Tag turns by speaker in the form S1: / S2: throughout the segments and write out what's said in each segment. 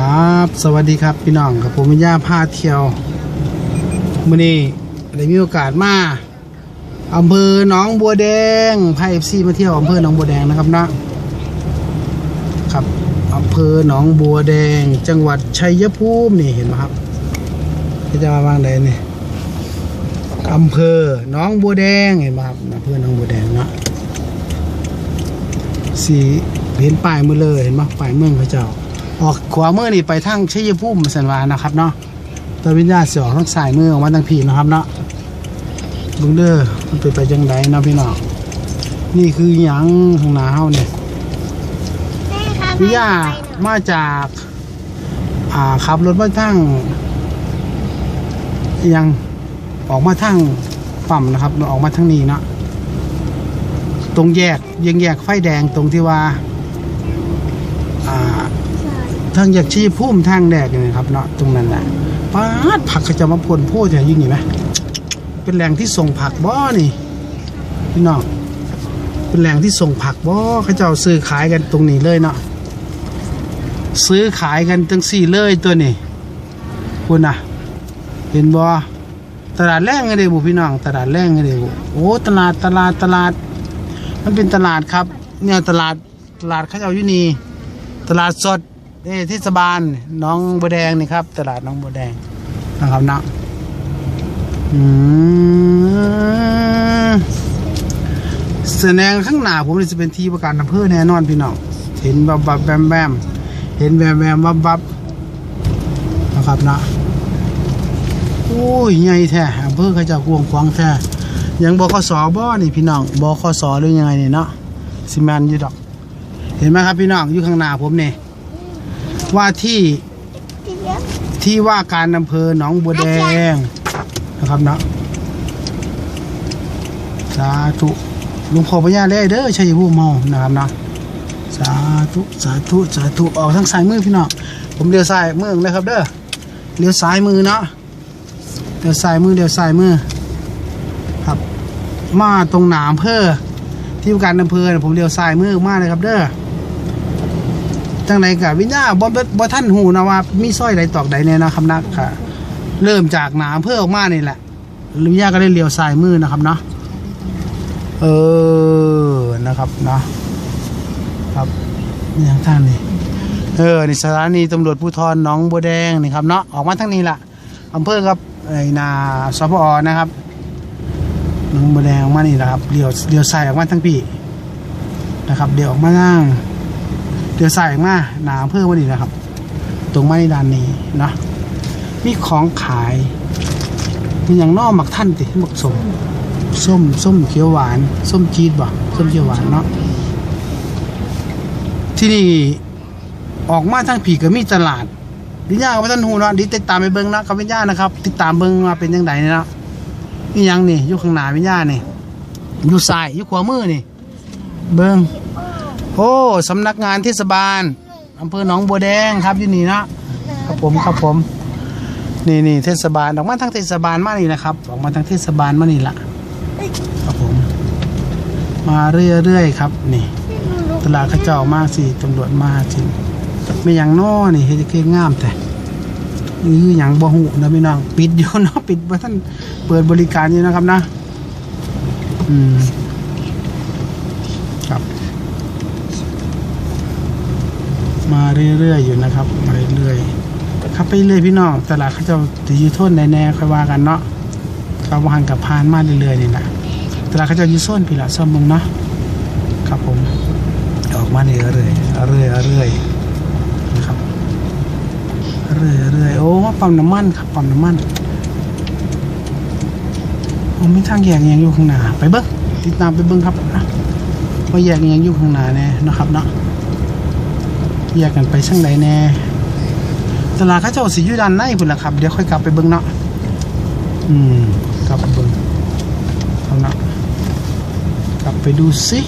S1: ครับ สวัสดีครับพี่น้องกับผมวิญญาพาเที่ยวมื่อนี้ได้มีโอกาสมาอำเภอหนองบัวแดงพาเอฟซีมาเที่ยวอำเภอหนองบัวแดงนะครับนะครับอำเภอหนองบัวแดง จังหวัดชัยภูมินี่เห็นไหมครับที่จะมาวางใดนี่อำเภอหนองบัวแดงเห็นไหมครับอำเภอหนองบัวแดงเนาะสีเห็นป้ายมือเลยเห็นไหมป้ายเมืองพระเจ้า ออกขวามือนี่ไปทางชัยภูมิสันวานะครับเนาะตอนวิญญาณเสียออกทางสายมือออกมาทางผีนะครับเนาะบึงเด้อมันเป็นไปจังไดเนาะพี่น้องนี่คือหยังข้างหนาเฮาเนี่ยวิญญามาจากอ่าขับรถมาทางยังออกมาทางปั๊มนะครับออกมาทางนี้เนาะตรงแยกยังแยกไฟแดงตรงที่ว่า ทางอยากชี้พุ่มทางแดกนี่ครับเนาะตรงนั้นแหละป้าดผักเขาจะมาพ่นโพดแถวยิ่งนี่ไหมเป็นแหล่งที่ส่งผักบ่นี่พี่น้องเป็นแหล่งที่ส่งผักบ่เขาเจ้าซื้อขายกันตรงนี้เลยเนาะซื้อขายกันตั้งสี่เลยตัวนี้คุณน่ะเห็นบ่ตลาดแรงไงเด้บุพี่น้องตลาดแรงไงเด้บุโอ้ตลาดตลาดตลาด มันเป็นตลาดครับ เนี่ยตลาดตลาดเขาเจ้าอยู่นี่ตลาดสด นี่เทศบาลน้องบัวแดงนี่ครับ ตลาดน้องบัวแดงนะครับนะอืมแสดงข้างหน้าผมนี่จะเป็นที่ประกันอำเภอแน่นอนพี่น้องเห็นบับบับแบมแบมเห็นแบมแบมบับบับนะครับนะโอ้ยใหญ่แท้อำเภอเขาจะกวงควางแท้ยังบคสบ่นี่พี่น้องบคสหรือยังไงเนี่ยเนาะซีแมนอยู่ดอก เห็นไหมครับพี่น้องอยู่ข้างหน้าผมเนี่ ว่าที่ที่ว่าการอำเภอหนองบัวแดงนะครับเนาะสาธุหลวงพ่อพญาแล่เด้อชัยภูมิเมานะครับเนาะสาธุสาธุสาธุออกทางซ้ายมือพี่น้องผมเลี้ยวซ้ายมือนะครับเด้อเลี้ยวซ้ายมือเนาะเลี้ยวซ้ายมือเลี้ยวซ้ายมือครับ มาตรงหนามอำเภอที่ว่าการอำเภอผมเลี้ยวซ้ายมือมากเลยครับเด้อ จังไหนกับวิญญาบ่บ่ท่านหูนะว่า มีสร้อยใดตอกใดเนี่ยนะครับนักค่ะ เริ่มจากหนาเพื่อออกมานี่แหละวิญญาก็ได้เลี้ยวซ้ายมือนะครับเนาะเออนะครับเนาะครับนี่ทางท่านนี่เออนี่สถานีตำรวจภูธรหนองบัวแดงนี่ครับเนาะออกมาทางนี้ละอำเภอครับไอ้นาสพอนะครับหนองบัวแดงออกมานี่แหละครับเลี้ยวเลี้ยวซ้ายออกมาทางพี่นะครับเดี๋ยวออกมานั่ง เดี๋ยวใส่มาหนาเพิ่มมาดีนะครับ ตรงไม้ด้านนี้นะมีของขายมีอย่างนอกหมักท่านติหมักสมส้มส้มเขียวหวานส้มจีดบ่ส้มเขียวหวานเนาะที่นี่ออกมาทางผีก็มีตลาดวิญญากับท่านหูเนาะดิติดตามไปเบิ้งนะกับวิญญานะครับ ติดตามเบิ้งมาเป็นยังไงเนาะนี่ยังนี่อยู่ข้างหน้าวิญญานี่อยู่ซ้ายอยู่ขวามือนี่ เบิ้ง สำนักงานเทศบาลอำเภอหนองบัวแดงครับอยู่นี่นะครับผมครับผมนี่นี่เทศบาลออกมาทางเทศบาลมานี่นะครับออกมาทางเทศบาลมานี่ละครับผม มาเรื่อยๆครับ นี่ ตลาดข้าเจ้ามากสิตำรวจมาสิไม่อย่างน้อนี่เฮ็ดเก่งงามแต่นี่อย่างบ่หูนะพี่น้องปิดอยู่เนาะปิดว่าท่านเปิดบริการอยู่นะครับนะ อืม ครับ มา เรื่อยๆอยู่นะครับมาเรื่อยๆครับไปเรื่อยพี่น้องตลาดเขาจะจะอยูโทนแน่ๆค่อยว่ากันเนาะเขาวางกับพานมาเรื่อยๆนี่แหละตลาดเขาจะอยูโซนพี่ละซ่อมมึงเนาะครับผมออกมาเรื่อยๆเรื่อยๆเรื่อยๆนะครับเรื่อยๆโอ้ปั๊มน้ำมันครับปั๊มน้ำมันโอ้มีทางแยกยังอยู่ข้างหน้าไปเบิ้งติดตามไปเบิ้งครับนะว่าแยกยังอยู่ข้างหน้าแน่นะครับเนาะ แยกกันไปช่างใดแน่ตลาดข้าเจ้าสีอยู่ด้านในพุ่นละครับ เดี๋ยวค่อยกลับไปเบิ้งเนาะอืมกลับไปเบิ้งเอาเนาะกลับไปดูสิ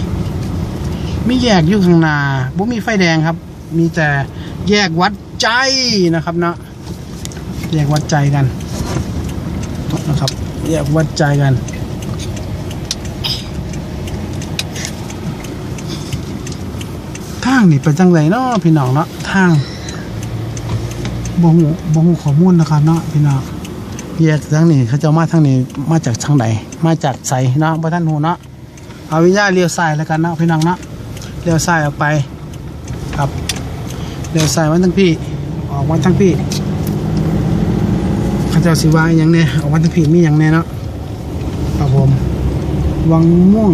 S1: มีแยกอยู่ข้างหน้าบ่มีไฟแดงครับ มีแต่แยกวัดใจนะครับเนาะแยกวัดใจกันนะครับแยกวัดใจกัน ทางนี่เป็นจังไรเนาะพี่น้องเนาะทางบ่ฮู้บ่ฮู้ข้อมูลนะครับเนาะพี่น้องแยกทางนี้เขาจะมาทางนี้มาจากทางใดมาจากไสเนาะบ่ทันฮู้เนาะเอาวิญญาณเลี้ยวซ้ายแล้วกันเนาะพี่น้องเนาะเลี้ยวซ้ายออกไปครับเลี้ยวซ้ายมาทางพี่ออกมาทางพี่เขาเจ้าสิวาอย่างแน่ออกมาทางพี่มีหยังแน่เนาะครับผมวังม่วง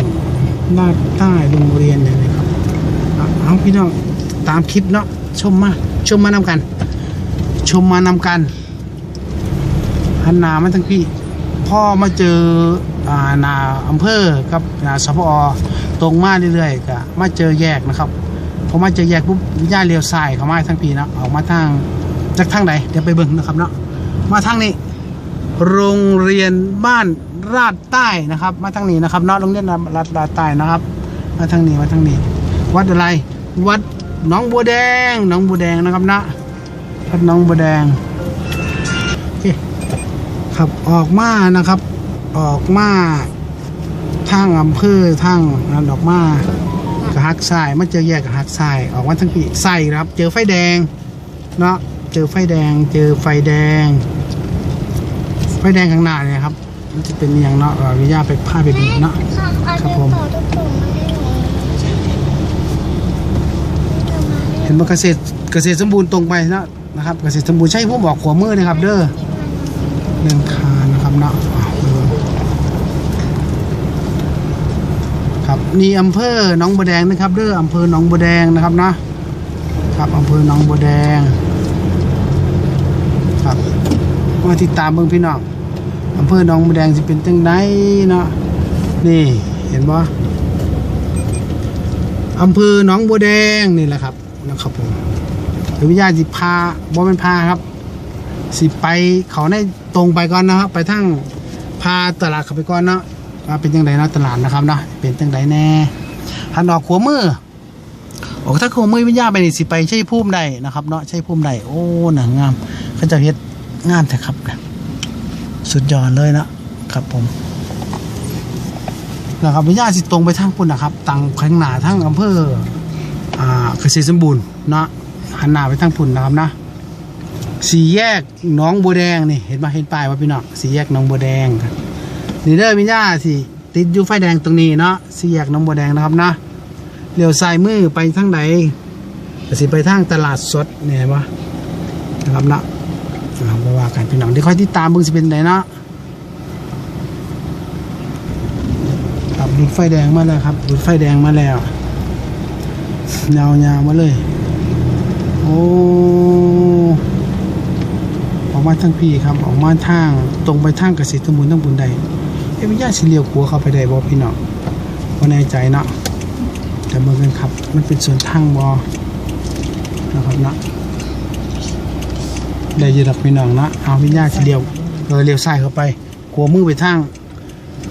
S1: ลาดใต้โรงเรียนเนี่ย นะครับอะเอาพี่น้องตามคลิปเนาะชมมาชมมานำกัน ชมมานำกันหันนามาทั้งพี่ พ่อมาเจออ่าหนาอำเภอกับหนาสพอตรงมาเรื่อยๆก็มาเจอแยกนะครับพอมาเจอแยกปุ๊บย่าเลี้ยวซ้ายเข้ามาทั้งพี่นะออกมาทางจากทางไหนเดี๋ยวไปเบิ่งนะครับเนาะมาทางนี้ โรงเรียนบ้านราดใต้นะครับ มาทางนี้นะครับเนาะโรงเรียนราดราดใต้นะครับ มาทางนี้มาทางนี้ วัดอะไร วัดหนองบัวแดงหนองบัวแดงนะครับนะวัดหนองบัวแดงโอเคครับออกมานะครับ ออกมาทางอำเภอทางนันออกมากระหักทรายมาเจอแยกกระหักทรายออกมาทางปีใส่ครับ เจอไฟแดงเนาะเจอไฟแดง เจอไฟแดง ไฟแดงข้างหน้าเนี่ยครับมันจะเป็นอย่างเนาะเราวิญญาไปพาไปดูเนาะครับผม ห็นว่าเกษตรเกษตรสมบูรณ์ตรงไปนะนะครับ เกษตรสมบูรณ์ใช่ผู้บอกขวามือนะครับ เด้อเดินคานนะครับเนาะครับนี่อำเภอหนองบัวแดงนะครับ เด้ออำเภอหนองบัวแดงนะครับนะครับอำเภอหนองบัวแดง ครับมาติดตามเบิ่งพี่น้องอำเภอหนองบัวแดงสิเป็นจังไดเนาะนี่เห็นบ่อำเภอหนองบัวแดงนี่แหละครับ นะครับผมเดี๋ยววิญญาณสิพาบ่เป็นพาครับ สิไปเขาในตรงไปก่อนนะครับ ไปทั้งพาตลาดเข้าไปก่อนเนาะว่าเป็นจังไดเนาะตลาดนะครับเนาะเป็นจังไดแน่หันออกขัวมือออกถ้าขัวมือวิญญาณไปนี่สิไปใช่พุ่มใดนะครับเนาะใช่พุ่มใดโอ้หนังงามเขาจะเฮ็ดงามแต่ครับนะสุดยอดเลยนะครับผมนะครับวิญญาณสิตรงไปทางพุ่นนะครับตังแข้งหนาทั้งอำเภอ เกษตรสมบูรณ์เนาะหันหน้าไปทางพุ่นนะครับนะสี่แยกหน้องบัวแดงนี่เห็นมาเห็นป้ายว่าพี่น้องสี่แยกหน้องบัวแดงครับนี่เด้อพี่ย่าสิติดอยู่ไฟแดงตรงนี้เนาะสี่แยกหน้องบัวแดงนะครับนะเลี้ยวซ้ายมือไปทางไหนสิไปทางตลาดสดเนี่ยเห็นปะนะครับนะอ่าบ่ว่ากันพี่น้องเดี๋ยวค่อยติดตามเบิ่งสิเป็นไหนเนาะครับดูไฟแดงมาแล้วครับดูดไฟแดงมาแล้ว ยาวๆมาเลย โอ้ออกมาทางพี่ครับ ออกมาทางตรงไปทางเกษตรสมบูรณ์ทั้งบุญใดเอ้วิญญาณสิเลียวขัวเข้าไปได้บ่พี่น้องบ่แน่ใจเนาะแต่เบิ่งกันครับ มันเป็นส่วนทางบ่นะครับเนาะได้ยินดอกพี่น้องนะเอาวิญญาณสิเลียวเออเลียวซ้ายเข้าไปขัวมือไปทาง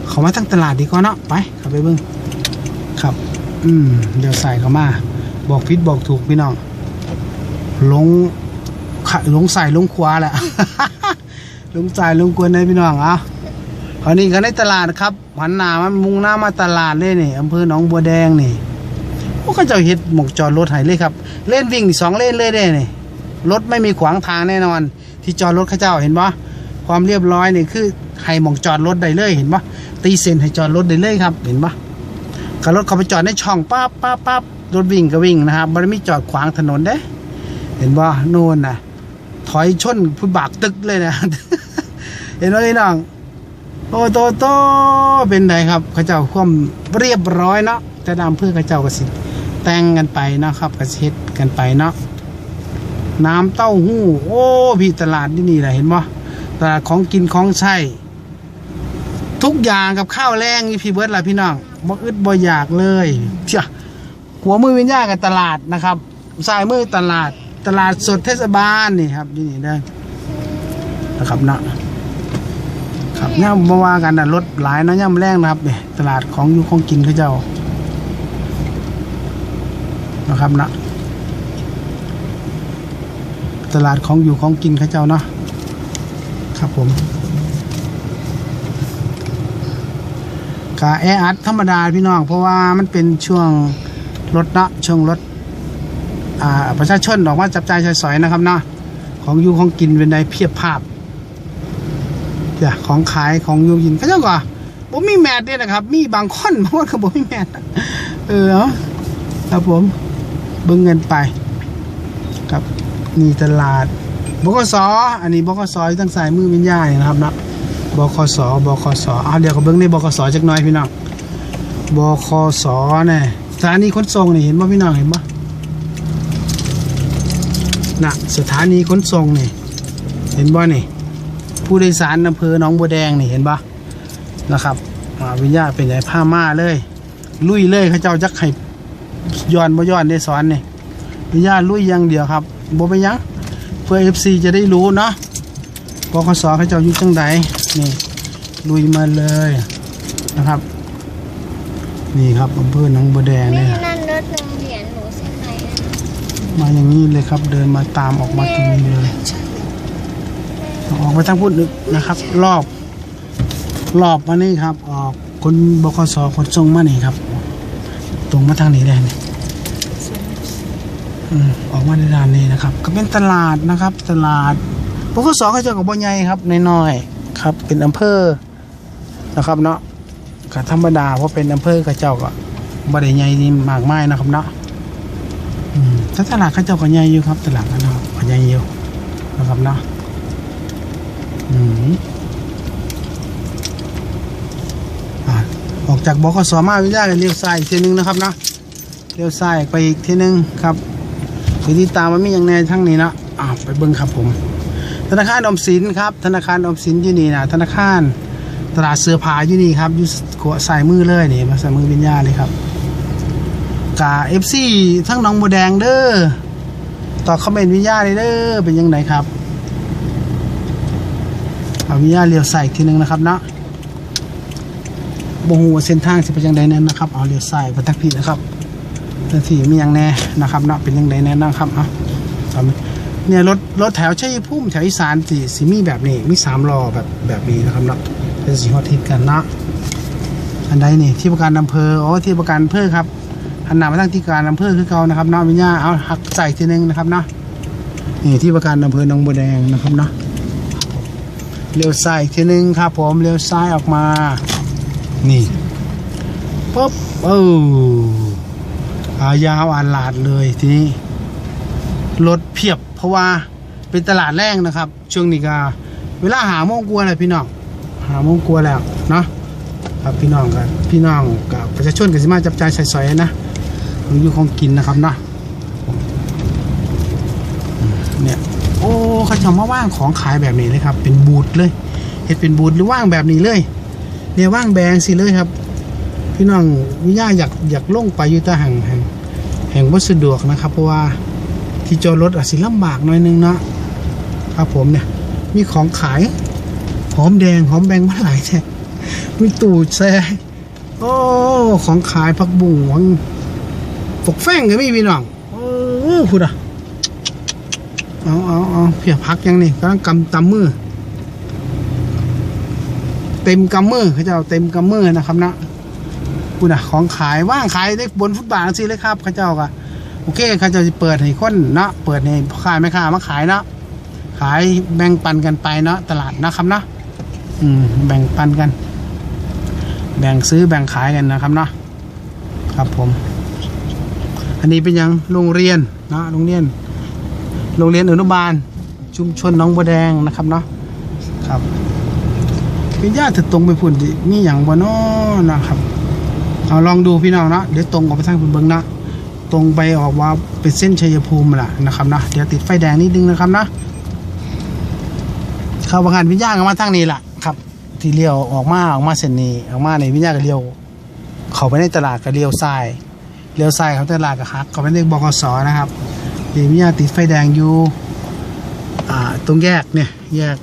S1: เขามาทางตลาดดีกว่าเนาะไปเข้าไปเบิ่ง อืมเลียวซ้ายเข้ามา บอกผิดบอกถูกพี่น้องลงขลงใส่ลงขวาแหละ ลงใส่ลงกวนในพี่น้องอะคราวนี้ก็ในตลาดครับหันหน้ามันมุ่งหน้ามาตลาดเลยนี่อำเภอหนองบัวแดงนี่โอ้ก็เจ้าเฮ็ดหมกจอดรถให้เลยครับ เล่นวิ่งสองเล่นเลยเด้นี่รถไม่มีขวางทางแน่นอน ที่จอดรถข้าเจ้าเห็นปะความเรียบร้อยนี่คือให้หมองจอดรถได้เลยเห็นปะตีเส้นให้จอดรถได้เลยครับ เห็นปะ ก็รถเข้าไปจอดในช่องปั๊บปั๊บปั๊บรถวิ่งก็วิ่งนะครับมันไม่จอดขวางถนนเด้ เห็นบ่นู่นนะถอยชนผู้บากตึกเลยนะ เห็นไหมพี่น้องโตโตโตเป็นไงครับเขาเจ้าความเรียบร้อยเนาะแต่ดำเพื่อเขาเจ้าก็สิแต่งกันไปนะครับก็สิเฮ็ดกันไปเนาะน้ำเต้าหู้ โอ้พี่ตลาดที่นี่แหละเห็นบ่ตลาดของกินของใช้ ทุกอย่างกับข้าวแรงนี่พี่เบิร์ดล่ะพี่น้องบ่อึดบ่อยากเลยเชื่อหัวมือวิญญาณกับตลาดนะครับสายมือตลาดตลาดสดเทศบาลนี่ครับนี่ได้นะครับนะครับเนี่ยมาว่ากันนะรถหลายเนาะย่ำแรงนะครับเนี่ยตลาดของอยู่ของกินเขาเจ้านะครับนะตลาดของอยู่ของกินเขาเจ้าเนาะครับผม กาแออัดธรรมดาพี่น้อง เพราะว่ามันเป็นช่วงรถเนาะช่วงรถอ่าประชาชนออกมาจับจ่ายใช้สอยนะครับเนาะของอยู่ของกินเป็นใดเพียบภาพจ้ะของขายของอยู่กินก็เจ้าก็ผมมีแมทด้วยนะครับ มีบางคนบางคนก็บอกมีแมทเออครับผมเบิ่งเงินไปครับนี่ตลาดบกสออันนี้บกสอยู่ตั้งสายมือวิญญาณนี่นะครับนะ บคสบคสเอาเดี๋ยวก็เบิ่งในบกสจักหน่อยพี่น้องบคสเนี่ยสถานีขนส่งนี่เห็นบ่พี่น้องเห็นบ่น่ะสถานีขนส่งนี่เห็นบ่นี่ ผู้โดยสารอำเภอหนองบัวแดงนี่เห็นบ่นะครับอ่าวิญญาเป็นไงผ้าม่าเลย ลุยเลยเขาเจ้าจักให้ย้อนบ่ย้อนได้สอนนี่วิญญาลุยอย่างเดียวครับบ่ไปนยังเพื่อ FC จะได้รู้เนาะปคสเขาเจ้าอยู่จังใด นี่ลุยมาเลยนะครับ นี่ครับอำเภอหนองบัวแดง
S2: แม่
S1: เนี่ย
S2: นั่นรถโรงเรียนหนูใช่ไหม
S1: มาอย่างนี้เลยครับ เดินมาตามออกมาตรงนี้เลย ออกไปทางพุทธนะครับ รอบรอบมานี่ครับ ออกคนบคสคนทรงมานี่ครับ ตรงมาทางนี้เลยนี่อืมออกมาในด้านนี้นะครับ ก็เป็นตลาดนะครับ ตลาดบคสเขาเจะกับบ่ใหญ่ครับน้อยๆ ครับ เป็นอำเภอนะครับเนาะก็ธรรมดาเพราะเป็นอำเภอเขาเจ้าก็บ่ได้ใหญ่นี่มากไมายนะครับเนาะถ้าตลาดเขาเจ้าก็ใหญ่อยู่ครับ ตลาดนั้นนะก็ใหญ่อยู่นะครับเนาะอืมออกจากบกสมาวิทยากันเลี้ยวซ้ายอีกทีหนึงนะครับเนาะเลี้ยวซ้ายไปอีกทีหนึงครับคือที่ตามมันมีอย่างแน่ทั้งนี้นะอ่าไปเบิ้งครับผม ธนาคารอมสินครับ ธนาคารอมสินอยู่นี่นะธนาคารตลาดเสื้อผ้าอยู่นี่ครับอยู่ขวาสายมือเลยนี่มาสายมือวิญญาเลยครับกาเอฟซีทั้งน้องบัวแดงเด้อต่อคอมเมนต์วิญญาเลยเด้อเป็นยังไงครับเอาวิญญาเลี้ยวใส่อีกทีหนึงนะครับเนาะบงหัวเส้นทางสิเป็นยังไงนั้นนะครับเอาเลี้ยวใส่ไปทักพี่นะครับทักพี่มีย่างแน่นะครับเนาะเป็นยังไงแน่นะครับเอา เนี่ยรถรถแถวชัยภูมิแถวอีสานสิสิมีแบบนี้มีสามล้อแบบแบบนี้นะครับเนาะเป็นสีฮอตฮิตกันนะอันใดนี่ที่ประกันอำเภออ๋อที่ประกันอำเภอครับหันหน้ามาทางที่การอำเภอคือเก่านะครับเนาะวิญญาเอาหักใส่ทีนึงนะครับเนาะนี่ที่ประการอำเภอหนองบัวแดงนะครับเนาะเลี้ยวซ้ายอีกทีหนึงครับผมเลี้ยวซ้ายออกมา นี่ปุ๊บโอ้อายาวอาลาดเลยทีนี้รถเพียบ เพราะว่าเป็นตลาดแรงนะครับ ช่วงนี้ก็เวลาหาโมงกลัวเลยพี่น้องหาโมงกลัวแล้วเนาะครับพี่น้องกับพี่น้องกับประชาชนก็สิมาจับจ่ายใส่สอยนะของอยู่ของกินนะครับเนาะเนี่ยโอ้เขาจะมาว่างของขายแบบนี้เลยครับ เป็นบูธเลยเห็ดเป็นบูธหรือว่างแบบนี้เลยเนี่ยว่างแบงสิเลยครับ พี่น้องวิญญาอยากอยากลงไปอยู่ต่ห่างห่งแห่งวัสดวกนะครับ เพราะว่า ที่จอดรถอาจสิลำบากหน่อยนึงเนาะครับผมเนี่ย มีของขาย หอมแดงหอมแบงมาหลายแท้มีตูดแซ่โอ้ของขายผักบุ้งของปกแฟงก็มีพี่น้องโอ้พูดอะเอาเอาเอาเพียพักยังนี่กำลังกำตำมือเต็มกำมือเขาจะเอาเต็มกำมือนะครับนะพูดอะของขายว่างขายได้บนฟุตบาทสิเลยครับเขาเจ้าก็ โอเคเขาจะเปิดให้คนเนาะเปิดให้พ่อค้าแม่ค้ามาขายเนาะขายแบ่งปันกันไปเนาะตลาดนะครับเนาะอืมแบ่งปันกัน แบ่งซื้อแบ่งขายกันนะครับเนาะครับผม อันนี้เป็นยังโรงเรียนนะโรงเรียน โรงเรียนอนุบาล ชุมชนน้องบัวแดงนะครับเนาะครับเป็นญาติตรงไปพุ่นดิมีอย่างบ่เนาะนะครับเอาลองดูพี่น้องเนาะเดี๋ยวตรงออกไปทางพุ่นเบิงนะ ตรงไปออกว่าเป็นเส้นชัยภูมิล่ะนะครับนะเดี๋ยวติดไฟแดงนิดนึงนะครับนะเข้าประกันวิญญาณออกมาทางนี้ล่ะครับ ที่เลี้ยวออกมาออกมาเส้นนี้ออกมาในวิญญาณก็เลี้ยว เข้าไปในตลาดก็เลี้ยวซ้ายเลี้ยวซ้ายเขาตลาดกับฮักเขาเป็นบกสนะครับเดี๋ยวมีญาติดไฟแดงอยู่อ่าตรงแยกเนี่ยแยก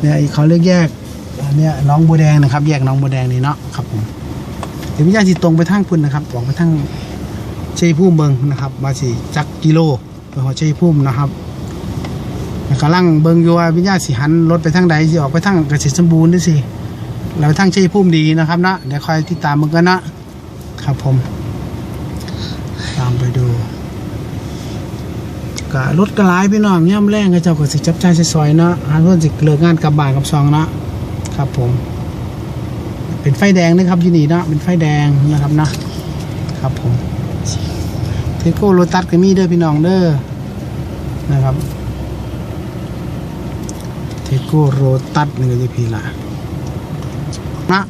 S1: เนี่ยอีกเขาเรียกแยกอันเนี้ยหน้องบัวแดงนะครับ แยกน้องบัวแดงนี่เนาะครับผมเดี๋ยวมีญญาติตรงไปทางพุ่นนะครับออกไปทาง ชัยภูมิเบิงนะครับมาสิจักกิโลไปหัวชัยภูมินะครับกำลังเบิงอยู่ว่าวิญญาณสิหันรถไปทางใดสิออกไปทางเกษตรสมบูรณ์ด้วยสิเราไปทางชัยภูมิดีนะครับนะเดี๋ยวคอยติดตามมึงกันนะครับผม ตามไปดูก็รถก็หลายพี่น้องย่ำแรงเขาเจ้าก็สิจับจ่ายใช้สอยเนาะหาเพื่อนสิเลิกงานกลับบ้านกับซองเนาะครับผม เป็นไฟแดงนะครับที่นี่เนาะเป็นไฟแดงนะครับนะครับผม ทโก้โรตัสก็มีเด้อพี่น้องเด้อนะครับเทโก้โรตัสนี่ก็จะพี่ละนะ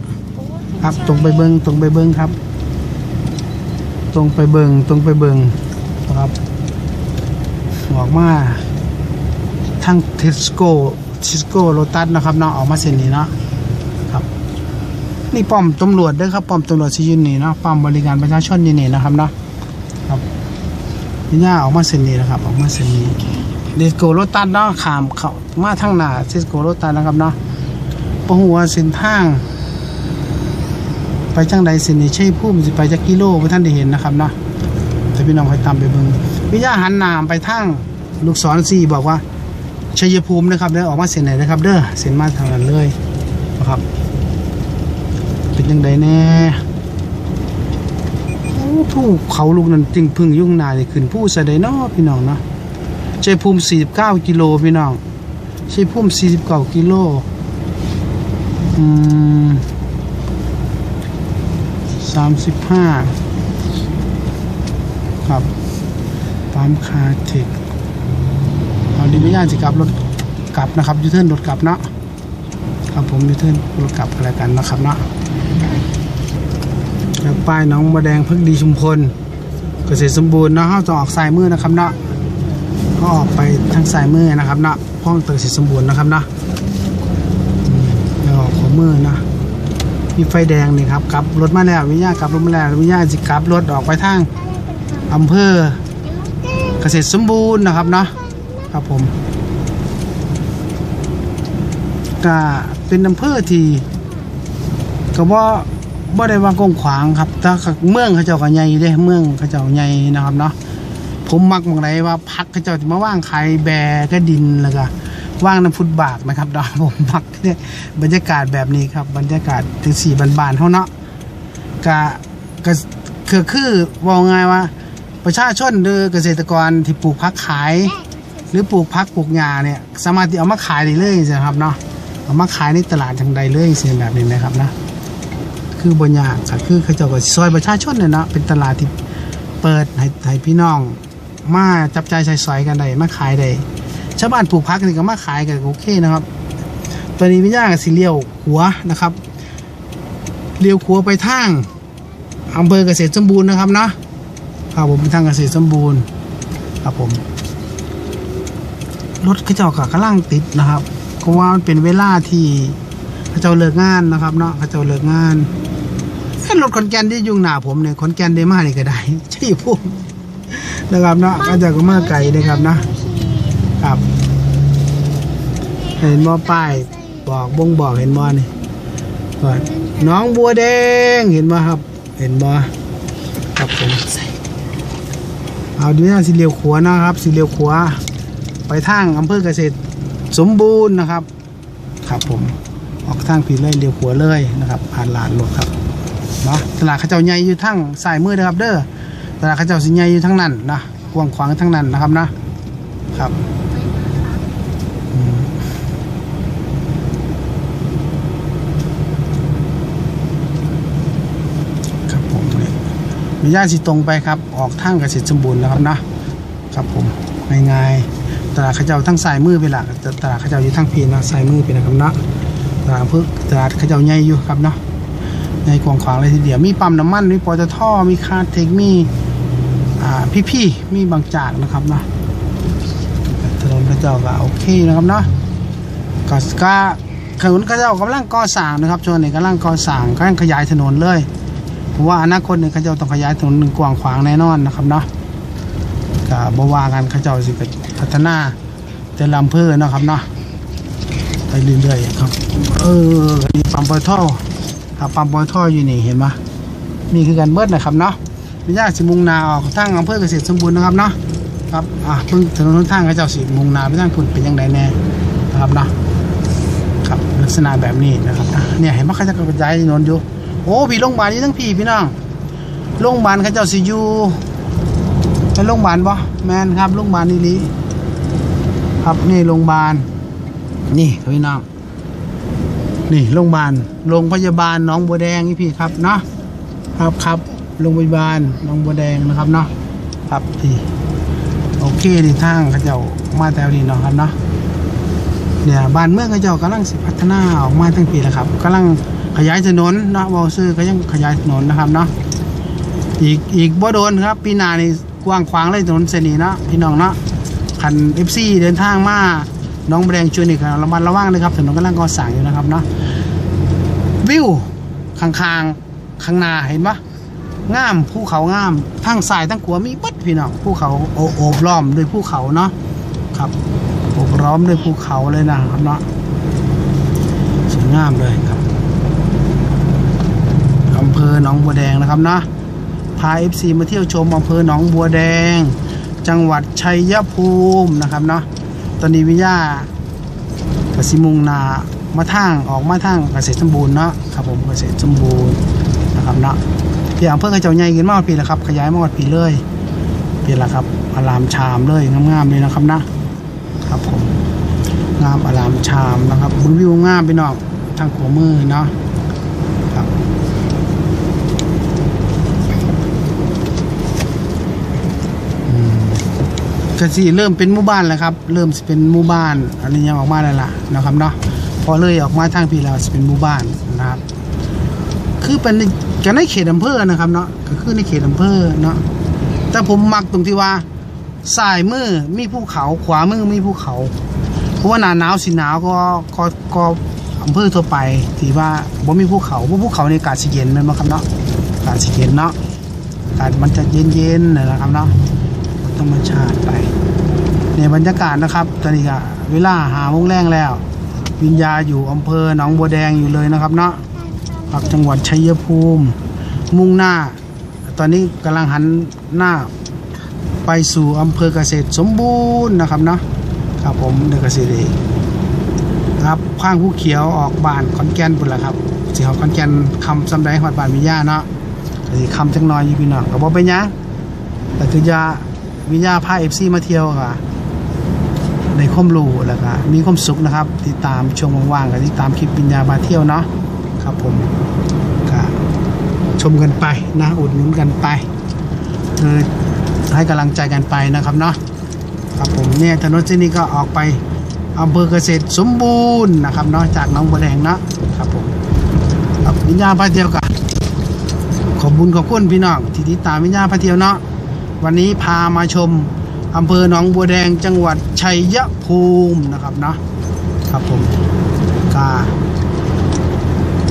S1: ครับตรงไปเบิงตรงไปเบิงครับ ตรงไปเบิงตรงไปเบิงนะครับออกมาทางเทสโก้เทสโก้โรตัสนะครับเนาะออกมาเส้นนี้เนาะครับ นี่ป้อมตำรวจเด้วยครับป้อมตำรวจที่ยืนนี่เนาะป้อมบริการประชาชนยืนนี่นะครับเนาะ ย่าออกมาเส้นนี้นะครับ ออกมาเส้นนี้เดสโกโรตัสเนาะขามเขามาทางหน้าเทสโกโรตัสนะครับเนาะปะหัวเส้นทาง ไปจังใดเส้นนี้ใช่ผู้มันสิไปจักกิโลพระท่านได้เห็นนะครับเนาะแต่พี่น้องคอยตามไปเบิ่งพี่ย่าหันหน้าไปทางลูกศรสี่บอกว่าชัยภูมินะครับเด้อออกมาเส้นไหนนะครับ เด้อเส้นมาทางนั้นเลยนะครับ เป็นยังไงแน่ ผู้เขาลูกนั้นจริงพึ่งยุ่งนาเนี่ยขึ้นผู้ใส่ได้เนาะพี่น้องเนาะชัยภูมิ 49 กิโลพี่น้องชัยภูมิ 49 กิโลอืมสามสิบห้าครับปั๊มคาเทคเอาดีไม่ยากสิกลับรถกลับนะครับยูเทิร์นรถกลับเนาะครับผมยูเทิร์นรถกลับอะไรกันนะครับเนาะ แล้วป้ายน้องมาแดงพักดีชุมพลเกษตรสมบูรณ์เนาะเขาจะออกสายมือนะครับเนาะก็ออกไปทางสายมือนะครับเนาะห้องเกษตรสมบูรณ์นะครับเนาะออกขวามือนะมีไฟแดงนี่ครับกลับรถมาแล้ววิญญาณกลับรถมาแล้ววิญญาณสิกลับรถออกไปทางอำเภอเกษตรสมบูรณ์นะครับเนาะครับผมก็เป็นอำเภอที่ก็บ่า บ่ได้ว่ากงขวางครับแต่เมืองเขาเจ้าก็ใหญ่เด้เมืองเขาเจ้าใหญ่นะครับเนาะผมมักบางไรว่าพักเขาเจ้าจะมาว่างขายแบก็ดินแล้วก็ว่างน้ำฟุตบาทนะครับเนาะผมมักเนี่ยบรรยากาศแบบนี้ครับ บรรยากาศถึงสี่บานๆเท่าเนาะกะกะคือคือว่าไงว่า ประชาชนหรือเกษตรกรที่ปลูกพักขาย หรือปลูกพักปลูกหญ้าเนี่ย สามารถที่เอามาขายได้เลยใช่ครับเนาะเอามาขายในตลาดทางใดเลยเสียแบบนี้นะครับนะ คือบนยากก็คือเขาเจ้าก็ซอยประชาชนเนี่ยเนาะเป็นตลาดที่เปิดให้ให้พี่น้อง มาจับใจายใช้สอยกันได้มาขายได้ชาวบ้านปลูกพักนี่ก็มาขายกันโอเคนะครับ ตอนนี้พี่ย่ากับสิเลี้ยวหัวนะครับเลี้ยวขัวไปทางอำเภอเกษตรสมบูรณ์นะครับเนาะครับผมไปทางเกษตรสมบูรณ์ครับผมรถเขาเจ้ากับกำลังติดนะครับเพราะว่ามันเป็นเวลาที่เขาเจ้าเลิกงานนะครับเนาะเขาเจ้าเลิกงาน รถขอนแก่นที่ยุ่งหน้าผมเนี่ยขอนแก่นได้มานี่ก็ได้ใช่พวกนะครับเนาะเขาเจ้าก็มาไกลนะครับนะครับ เห็นบ่ป้ายบอกบ่งบอกเห็นบ่นี่ก่อนน้องบัวแดงเห็นบ่ครับ เห็นบ่ครับผมเอาดูนะสีเหลียวขัวนะครับสีเหลียวขัว ไปทางอำเภอเกษตรสมบูรณ์นะครับ ครับผมออกทางผีเลยเลี้ยวขวเลยนะครับผ่านลานรถครับ เนาะตลาดข้าเจ้าใหญ่อยู่ทางสายมือนะครับเด้อตลาดข้าเจ้าสิใหญ่อยู่ทั้งนั้นนะกว้างขวางทั้งนั้นนะครับนะครับครับผมนี่มีญาติสิตรงไปครับ ออกทางเกษตรสมบูรณ์นะครับนะครับผมง่ายๆตลาดข้าเจ้าทั้งสายมือไปละตลาดข้าเจ้าอยู่ทั้งพีนะสายมือไปนะครับเนาะตลาดพึ่ตลาดข้าเจ้าใหญ่อยู่ครับเนาะ ใหญ่กวางขวางเลยทีเดียวมีปั๊มน้ำมันมีปตทมีคาร์เทคมีอ่าพี่ๆมีบางจากนะครับเนาะถนนเข้าเจ้าก็โอเคนะครับเนาะก็ก็ถนนเข้าเจ้ากำลังก่อสร้างนะครับช่วงนี้กำลังก่อสร้างกำลังขยายถนนเลยเพราะว่าอนาคตเนี่ยเขาเจ้าต้องขยายถนนหนึ่งกว้างขวางแน่นอนนะครับเนาะก็บวากันเขาเจ้าสิไปพัฒนาแต่ลำเภอนะครับเนาะไปเรื่อยๆครับเออนี่ปั๊มปอท่ ขับปั๊มปอยท่ออยู่นี่เห็นไหมมีคือกันเบิดนะครับเนาะไม่ยากสิมุงนาออกทางอำเภอเกษตรสมบูรณ์นะครับเนาะครับอะเพิ่งถนนหนทางเขาเจ้าสิมุงนาไปทางพุ่นเป็นยังไงแน่นะครับเนาะครับลักษณะแบบนี้นะครับเนี่ยเห็นไหมเขาจะกระจายถนนอยู่โอ้พี่โรงพยาบาลนี่ทั้งพี่พี่น้องโรงพยาบาลเขาเจ้าสิอยู่เป็นโรงพยาบาลปะแมนครับโรงพยาบาลนี่ลีครับนี่โรงพยาบาลนี่พี่น้อง นี่โรงพยาบาลโรงพยาบาลหน้องบัวแดงนี่พี่ครับเนาะครับครับโรงพยาบาลหน้องบัวแดงนะครับเนาะครับพี่โอเคนี่ทางเขาเจ้ามาแถวนี้เนาะครับเนาะเนี่ยบ้านเมืองเขาเจ้ากำลังสิพัฒนาออกมาทั้งปีแล้วครับกำลังขยายถนนเนาะเวอลซื้อก็ยังขยายถนนนะครับเนาะอีกอีกบ่โดนครับปีหน้านี่กว้างขวางเลยถนนเส้นนี้เนาะพี่น้องเนาะคัน FC เดินทางมา น้องแบรงชวนอีกระมัดระวังเลยครับถนนกำลังก่อสร้างอยู่นะครับเนาะวิวข้างๆข้างหน้าเห็นปะงามภูเขางามทางซ้ายทางขวามีปัดพี่น้องภูเขาโอโอบล้อมด้วยภูเขาเนาะครับโอบล้อมด้วยภูเขาเลยนะครับเนาะสวยงามเลยครับอำเภอหนองบัวแดงนะครับเนาะพา FC มาเที่ยวชมอำเภอหนองบัวแดง จังหวัดชัยภูมินะครับเนาะ ตอนนี้วิยากสิมุงนามาทางออกมาทางเกษตรสมบูรณ์เนาะครับผมเกษตรสมบูรณ์นะครับเนาะที่อำเภอกระเจ้าใหญ่ขึ้นมาหมดปีแล้วครับ ขยายมาหมดปีเลยปีละครับอารามชามเลยงามๆเลยนะครับนะครับผมงามอารามชามนะครับบุญวิวงามไปนาะทางขวามือเนาะครับ ก็สิเริ่มเป็นหมู่บ้านแล้วครับ เริ่มสิเป็นหมู่บ้านอันนี้ยังออกมาแล้วล่ะนะครับเนาะพอเลยออกมาทางพี่แล้วสิเป็นหมู่บ้านนะครับ คือเป็นจะในเขตอำเภอนะครับเนาะก็คือในเขตอำเภอเนาะแต่ผมมักตรงที่ว่าซ้ายมือมีภูเขาขวามือมีภูเขาเพราะว่าหนาหนาวสิหนาวก็ก็ก็อำเภอทั่วไปที่ว่าบ่มีภูเขาเพราะภูเขาในอากาศสิเย็นม่นบ่ครับเนาะอากาศสิเย็นเนาะอากาศมันจะเย็นๆนะครับเนาะ ธรรมชาติไปในบรรยากาศนะครับตอนนี้ก็เวลาหาโมงแรงแล้ว วิญญาอยู่อำเภอหนองบัวแดงอยู่เลยนะครับเนาะครับจังหวัดชัยภูมิ มุ่งหน้า ตอนนี้กำลังหันหน้าไปสู่อำเภอเกษตรสมบูรณ์นะครับเนาะครับผมเดกเกษตรเองครับข้างผู้เขียวออกบ้านขอนแก่นปุ่นละครับสิเขาขอนแก่นคำสำได้หอดบ้านวิญญาเนาะสิคำจังน้อยอยู่พี่น้องก็บอกเป็นยังแต่คือยา วิญญาพาเอฟซีมาเที่ยวค่ะในข้อมรูแล้วก็มีความสุขนะครับ ติดตามช่วงว่างๆก็ติดตามคลิปวิญญามาเที่ยวเนาะครับผมก็ชมกันไปนะอุดหนุนกันไปคือให้กำลังใจกันไปนะครับเนาะครับผมเนี่ยถนนเส้นนี้ก็ออกไปอำเภอเกษตรสมบูรณ์นะครับเนาะจากน้องบัวแดงเนาะครับผมวิญญาพาเที่ยวกันขอบบุญขอบคุณพี่น้องที่ติดตามวิญญาพาเที่ยวเนาะ วันนี้พามาชมอำเภอหนองบัวแดงจังหวัดชัยภูมินะครับเนาะครับผมก็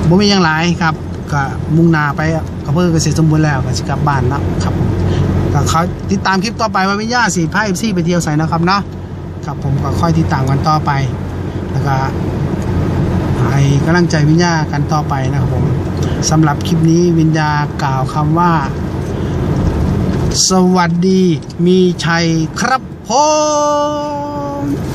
S1: บ่มีอย่างหลายครับก็มุ่งนาไปอำเภอเกษตรสมบูรณ์แล้วก็สิกลับบ้านนะครับก็เขาติดตามคลิปต่อไปว่าวิญญาณสิพาเอฟซีไปเที่ยวใส่นะครับเนาะครับผมก็ค่อยติดตามกันต่อไปแล้วก็ให้กำลังใจวิญญากันต่อไปนะครับผมสำหรับคลิปนี้วิญญากล่าวคำว่า สวัสดีมีชัยครับผม